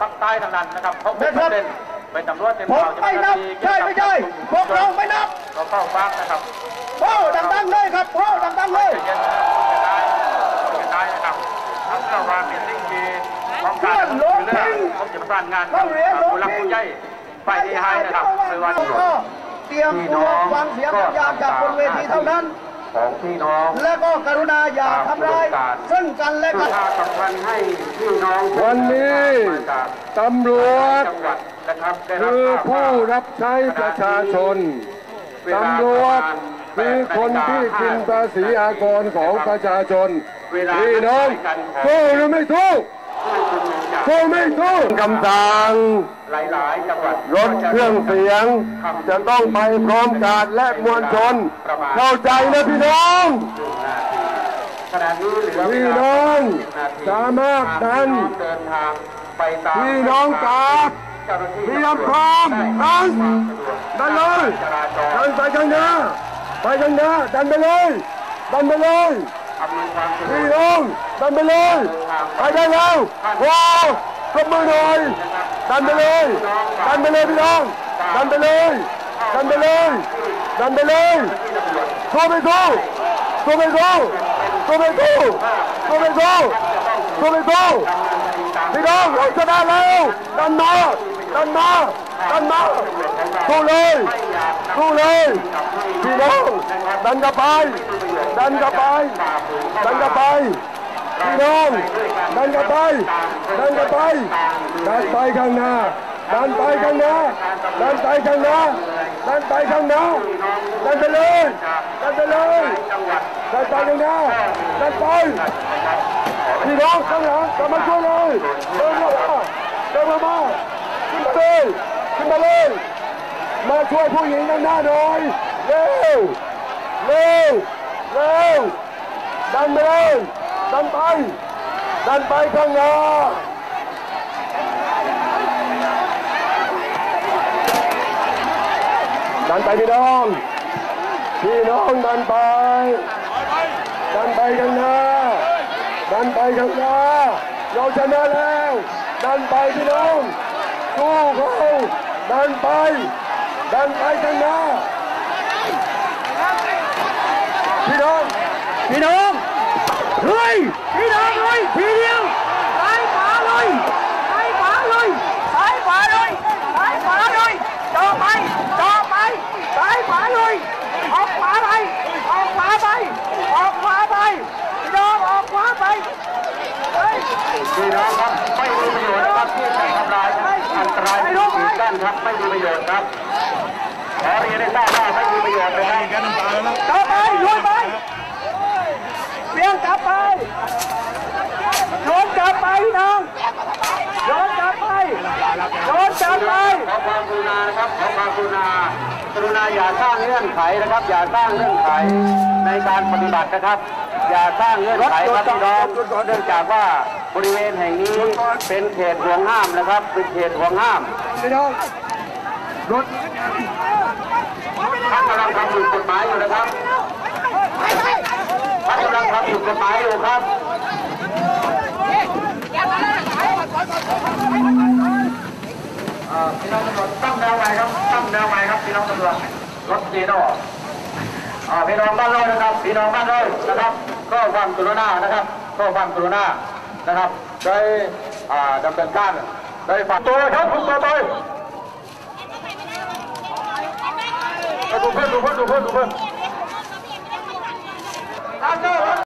ภาคใต้ทั้งนั้นนะครับเขาเป็นประเด็นเป็นตำรวจเป็นผมข่าวจะไม่นับเกี่ยวใช่กับไม่ใช่พวกเราไม่นับเราเข้าฟังนะครับโอ้ดังๆเลยครับโอ้ดังๆเลยเย็นๆได้จะได้นะครับทั้งเราวางเป็นสิ่งที่ต้องการเรื่องผมจะประสานงานกับผู้หลักผู้ใหญ่ฝ่ายที่ให้นะครับไม่ว่าจะก็เตรียมตัวฟังเสียงสัญญาณจากบนเวทีเท่านั้น ของพี่น้องและก็กรุณาอย่าทำร้ายซึ่งกันและปกัระนชาสัมพันธ์ให้พี่น้องวันนี้ตำรวจจังหวัดนะครับได้รับคือทราบผู้ว่ารับใช้ประชาชนตำรวจคือคนที่กินภาษีอากรของประชาชนพี่น้องสู้หรือไม่สู้ สู้ไม่สู้คำสั่งหลายๆจังหวัดรถเครื่องเสียง จะต้องไปพร้อมการและมวลชน เข้าใจนะพี่น้องขณะนี้เหลือเวลาพี่น้องนาทีสามารถดันเดินทางไปตามพี่น้องกราบเจ้าหน้าที่เตรียมพร้อมดันดันเลยจราจรดันไปข้างหน้าไปข้างหน้าดันไปเลยดันไปเลยอำนวยความสะดวพี่กน้อง ดันไปเลยไปได้แล้วว้าวกบมือหน่อยดันไปเลยดันไปเลยพี่น้องดันไปเลยดันไปเลยดันไปเลยสู้ไปสู้สู้ไปสู้สู้ไปสู้สู้ไปสู้สู้ไปสู้พี่น้องเราชนะแล้วดันมาดันมาดันมาสู้เลยสู้เลยพี่น้องดันกลับไปดันกลับไปดันกลับไป น้องดันกลับไปดันกลับไปดันไปข้างหน้าดันไปข้างหน้าดันไปข้างหน้าดันไปข้างหน้าดันไปเลยดันไปเลยดันไปข้างหน้าดันไปพี่น้องข้างหลังกลับมาช่วยเลยเดินมาเดินมามาขึ้นมาเลยขึ้นมาเลยมาช่วยผู้หญิงด้านหน้าหน่อยเร็วเร็วเร็วดันไปเลย ดันไป ดันไปข้างหน้าดันไปพี่น้อง พี่น้องดันไป ดันไปข้างหน้า ดันไปข้างหน้า เราชนะแล้ว ดันไปพี่น้องสู้เขาดันไป ดันไปข้างหน้า พี่น้อง พี่น้อง เฮ้ยพี่น้องเฮ้ยทีเดียวซ้ายขวาเลยซ้ายขวาเลยซ้ายขวาเลยซ้ายขวาเลยจ่อไปจ่อไปซ้ายขวาเลยออกขวาไปออกขวาไปออกขวาไปพี่น้องออกขวาไปเฮ้ยพี่น้องครับไม่มีประโยชน์นะครับที่จะทำลายอันตรายที่กีดกั้นครับไม่มีประโยชน์ครับขอเรียนให้ทราบว่าไม่มีประโยชน์นะครับ จับไปลุยไปเพียงจับไปโยนจับไปพี่น้องโยนจับไป โยนจับไปขอความกรุณานะครับขอความกรุณากรุณาอย่าสร้างเงื่อนไขนะครับ อย่าสร้างเงื่อนไขในการปฏิบัตินะครับ อย่าสร้างเงื่อนไขครับพี่น้องเนื่องจากว่าบริเวณแห่งนี้เป็นเขตห่วงห้ามนะครับ เป็นเขตห่วงห้ามพี่น้องรถท่านกำลังทำผิดกฎหมายอยู่นะครับท่านกำลังทำผิดกฎหมายอยู่ครับ เอ่อ พี่น้องตำรวจตั้งแนวใหม่ครับตั้งแนวใหม่ครับพี่น้องตำรวจรถดีโน่อ่าพี่น้องบ้านเรานะครับพี่น้องบ้านเรานะครับก็ฟังกรุณานะครับก็ฟังกรุณานะครับได้อ่าดำเนินการได้ฝังตัวครับคุณตัวตัวดูเพื่อนดูเพื่อนดูเพื่อนดูเพื่อน